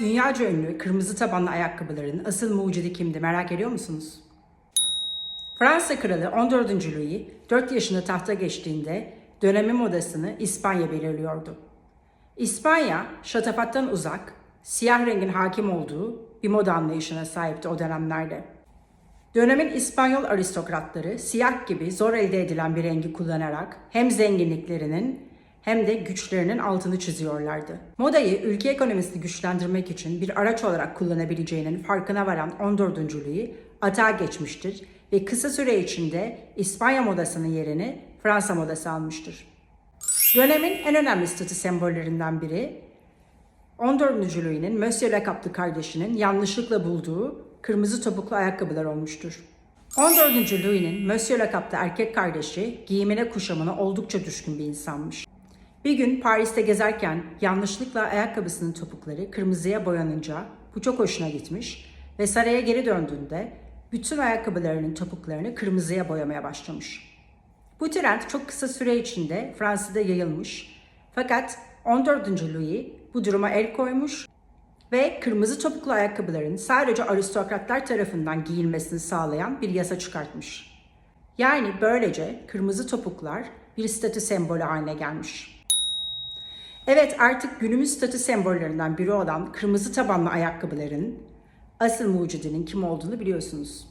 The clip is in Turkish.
Dünyaca ünlü kırmızı tabanlı ayakkabıların asıl mucidi kimdi merak ediyor musunuz? Fransa Kralı 14. Louis 4 yaşında tahta geçtiğinde dönemin modasını İspanya belirliyordu. İspanya, şatafattan uzak, siyah rengin hakim olduğu bir moda anlayışına sahipti o dönemlerde. Dönemin İspanyol aristokratları siyah gibi zor elde edilen bir rengi kullanarak hem zenginliklerinin hem de güçlerinin altını çiziyorlardı. Modayı ülke ekonomisini güçlendirmek için bir araç olarak kullanabileceğinin farkına varan 14. Louis atağa geçmiştir ve kısa süre içinde İspanya modasının yerini Fransa modası almıştır. Dönemin en önemli statü sembollerinden biri 14. Louis'nin Monsieur lakaplı kardeşinin yanlışlıkla bulduğu kırmızı topuklu ayakkabılar olmuştur. 14. Louis'nin Monsieur lakaplı erkek kardeşi giyimine kuşamına oldukça düşkün bir insanmış. Bir gün Paris'te gezerken yanlışlıkla ayakkabısının topukları kırmızıya boyanınca bu çok hoşuna gitmiş ve saraya geri döndüğünde bütün ayakkabılarının topuklarını kırmızıya boyamaya başlamış. Bu trend çok kısa süre içinde Fransa'da yayılmış. Fakat 14. Louis bu duruma el koymuş ve kırmızı topuklu ayakkabıların sadece aristokratlar tarafından giyilmesini sağlayan bir yasa çıkartmış. Yani böylece kırmızı topuklar bir statü sembolü haline gelmiş. Evet artık günümüz statü sembollerinden biri olan kırmızı tabanlı ayakkabıların asıl mucidinin kim olduğunu biliyorsunuz.